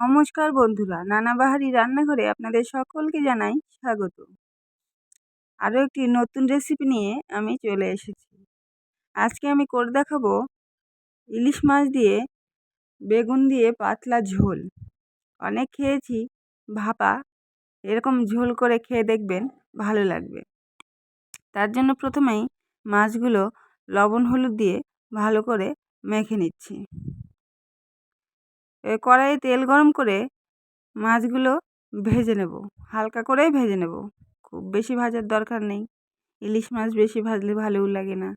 নমস্কার বন্ধুরা নানাবাহারি রান্নাঘরে আপনাদের সকলকে জানাই স্বাগত। আরও একটি নতুন রেসিপি নিয়ে আমি চলে এসেছি। আজকে আমি করে দেখাবো ইলিশ মাছ দিয়ে বেগুন দিয়ে পাতলা ঝোল। অনেক খেয়েছি, ভাপা, এরকম ঝোল করে খেয়ে দেখবেন ভালো লাগবে। তার জন্য প্রথমেই মাছগুলো লবণ হলুদ দিয়ে ভালো করে মেখে নিচ্ছি। কড়াইয়ে তেল গরম করে মাছগুলো ভেজে নেব। হালকা করেই ভেজে নেব। খুব বেশি ভাজার দরকার নেই। ইলিশ মাছ বেশি ভাজলে ভালোও লাগে না।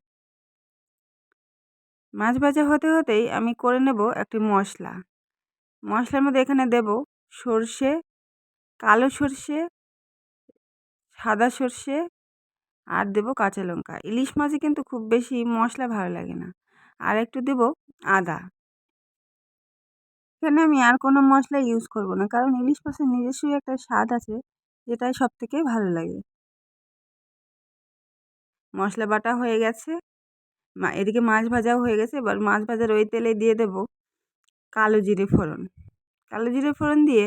মাছ ভাজা হতে হতেই আমি করে নেব একটি মশলা। মশলার মধ্যে এখানে দেব সর্ষে, কালো সর্ষে, সাদা সর্ষে আর দেব কাঁচা লঙ্কা। ইলিশ মাছে কিন্তু খুব বেশি মশলা ভালো লাগে না। আর একটু দেব আদা। এখানে আমি আর কোনো মশলা ইউজ করব না। কারণ ইলিশ মাছের নিজস্বই একটা স্বাদ আছে, যেটাই সব থেকে ভালো লাগে। মশলা বাটা হয়ে গেছে। এদিকে মাছ ভাজাও হয়ে গেছে। এবার মাছ ভাজার ওই তেলে দিয়ে দেব কালো জিরে ফোড়ন। কালো জিরে ফোড়ন দিয়ে,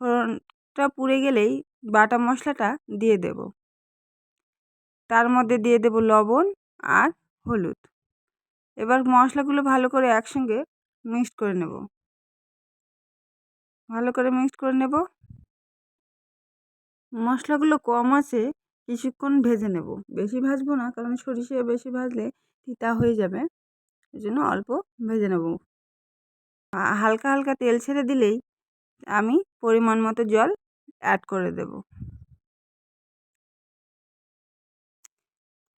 ফোড়নটা পুড়ে গেলেই বাটা মশলাটা দিয়ে দেব। তার মধ্যে দিয়ে দেব লবণ আর হলুদ। এবার মশলাগুলো ভালো করে একসঙ্গে মিক্সড করে নেব। ভালো করে মিক্সড করে নেব। মশলাগুলো কম আছে, কিছুক্ষণ ভেজে নেব। বেশি ভাজবো না, কারণ সরিষে বেশি ভাজলে তিতা হয়ে যাবে। এই জন্য অল্প ভেজে নেব। হালকা হালকা তেল ছেড়ে দিলেই আমি পরিমাণ মতো জল অ্যাড করে দেব।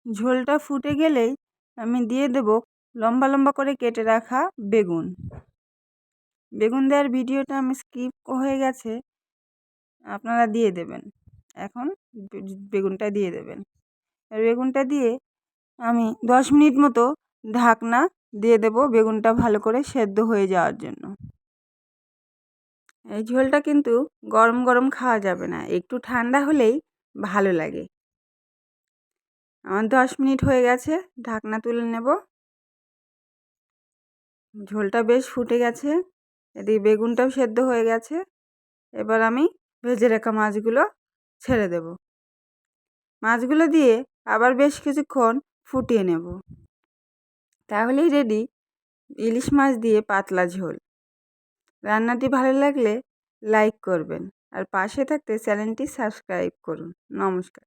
ঝোলটা ফুটে গেলেই আমি দিয়ে দেব লম্বা লম্বা করে কেটে রাখা বেগুন। বেগুন দেওয়ার ভিডিওটা আমি স্কিপ হয়ে গেছে। আপনারা দিয়ে দেবেন। এখন বেগুনটা দিয়ে দেবেন। বেগুনটা দিয়ে আমি দশ মিনিট মতো ঢাকনা দিয়ে দেবো বেগুনটা ভালো করে সেদ্ধ হয়ে যাওয়ার জন্য। এই ঝোলটা কিন্তু গরম গরম খাওয়া যাবে না। একটু ঠান্ডা হলেই ভালো লাগে। আমার দশ মিনিট হয়ে গেছে, ঢাকনা তুলে নেব। ঝোলটা বেশ ফুটে গেছে। এদিকে বেগুনটাও সেদ্ধ হয়ে গেছে। এবার আমি ভেজে রাখা মাছগুলো ছেড়ে দেব। মাছগুলো দিয়ে আবার বেশ কিছুক্ষণ ফুটিয়ে নেব। তাহলেই রেডি ইলিশ মাছ দিয়ে পাতলা ঝোল। রান্নাটি ভালো লাগলে লাইক করবেন। আর পাশে থাকতে চ্যানেলটি সাবস্ক্রাইব করুন। নমস্কার।